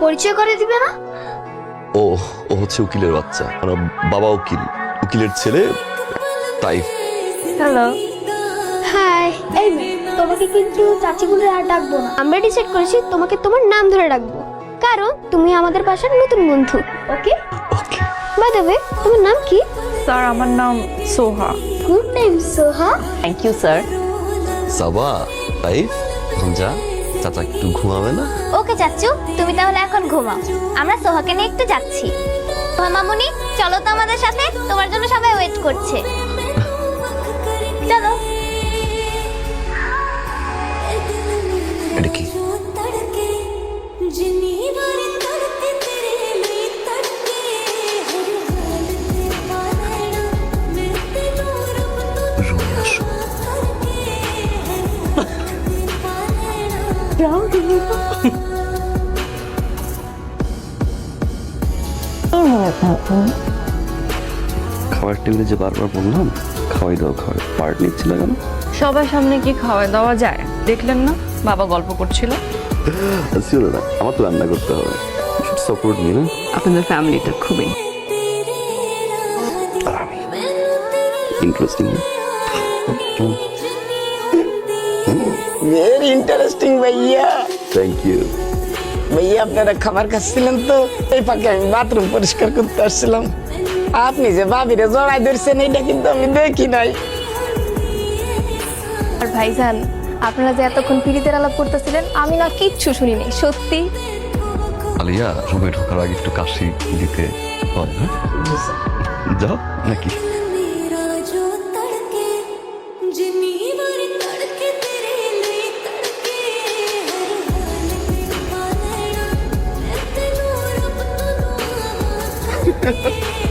পরিচয় করে দিবে না? ও ও হচ্ছে উকিলের বাচ্চা। আমার বাবা উকিল। উকিলের ছেলে তাই হ্যালো। হাই। এই তোমাকে কিন্তু চাচি বলে আর ডাকবো না। আমরা ডিসাইড করেছি তোমাকে তোমার নাম ধরে ডাকবো। কারণ তুমি আমাদের বাসার নতুন বন্ধু। Okay? Okay. By the way তোমার নাম কি? স্যার আমার নাম Soha. Good name Soha. Thank you sir সাবা তাই যা চাচা একটু ঘুমাবে না? ওকে চাচু, তুমি তাহলে এখন ঘুমাও। আমরা সোহাকে নিয়ে একটু যাচ্ছি। মামুনি, চলো তো আমাদের সাথে, তোমার জন্য সবাই ওয়েট করছে। চলো। খাবার টেবিলে যে বারবার বললাম, খাওয়াই দাও, খাওয়াই পার্ট নিচ্ছিল কেন সবার সামনে কি খাওয়াই দেওয়া যায়? দেখলেন না? বাবা গল্প করছিল। ছিল আমার তো রান্না করতে হবে। সাপোর্ট মি না আপনাদের ফ্যামিলিটা খুবই। ইন্টারেস্টিং ভেরি ইন্টারেস্টিং ভাইয়া। থ্যাংক ইউ ভাইয়া আপনারা খাবার খাচ্ছিলেন তো? এই ফাঁকে আমি বাথরুম পরিষ্কার করতে আসছিলাম। আপনি যে ভাবিরে জড়াই ধরছেন এটা কিন্তু আমি দেখি নাই। আর ভাইজান আপনারা যে এতক্ষণ পিড়িতের আলাপ করতেছিলেন আমি না কিচ্ছু শুনিনি সত্যি? আলিয়া রুমে ঢোকার আগে একটু কাশি দিতে হ্যাঁ যাও নাকি? 嘿 嘿